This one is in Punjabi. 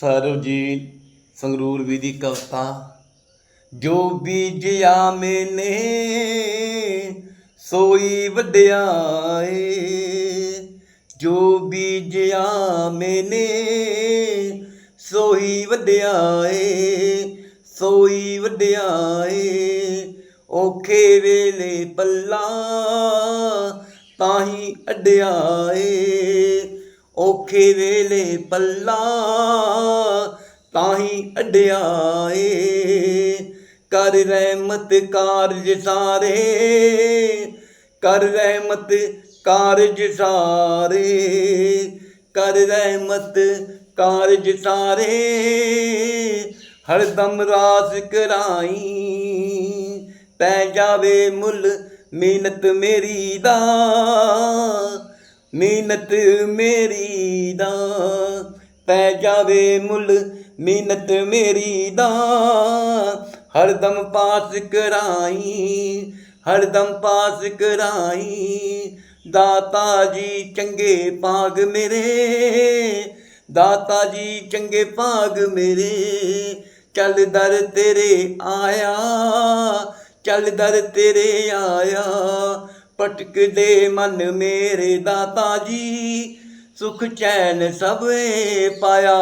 ਸਰਬਜੀਤ ਸੰਗਰੂਰ ਵੀ ਦੀ ਕਵਿਤਾ, ਜੋ ਬੀਜਿਆ ਮੈਨੇ, ਸੋਈ ਵਡਿਆਏ। ਜੋ ਬੀਜਿਆ ਮੈਨੇ, ਸੋਈ ਵਡਿਆਏ ਸੋਈ ਵਡਿਆਏ। ਔਖੇ ਵੇਲੇ ਪੱਲਾ ਤਾਹੀ ਅਡਿਆਏ। ਔਖੇ ਵੇਲੇ ਪੱਲਾ ਤਾਹੀ ਅਡਿਆਏ। ਕਰ ਰਹਿਮਤ ਕਾਰਜ ਸਾਰੇ, ਕਰ ਰਹਿਮਤ ਕਾਰਜ ਸਾਰੇ, ਕਰ ਰਹਿਮਤ ਕਾਰਜ ਸਾਰੇ, ਹਰਦਮ ਰਾਸ ਕਰਾਈ। ਪੈ ਜਾਵੇ ਮੁੱਲ ਮਿਹਨਤ ਮੇਰੀ ਦਾ ਮਿਹਨਤ ਮੇਰੀ ਦਾ, ਪੈ ਜਾਵੇ ਮੁੱਲ ਮਿਹਨਤ ਮੇਰੀ ਦਾ। ਹਰਦਮ ਪਾਸ ਕਰਾਈ ਹਰਦਮ ਪਾਸ ਕਰਾਈ, ਦਾਤਾ ਜੀ ਚੰਗੇ ਭਾਗ ਮੇਰੇ, ਦਾਤਾ ਜੀ ਚੰਗੇ ਭਾਗ ਮੇਰੇ। ਚੱਲ ਦਰ ਤੇਰੇ ਆਇਆ, ਚੱਲ ਦਰ ਤੇਰੇ ਆਇਆ ਪਟਕਦੇ ਮਨ ਮੇਰੇ ਦਾਤਾ ਜੀ ਸੁਖ ਚੈਨ ਸਭੇ ਪਾਇਆ।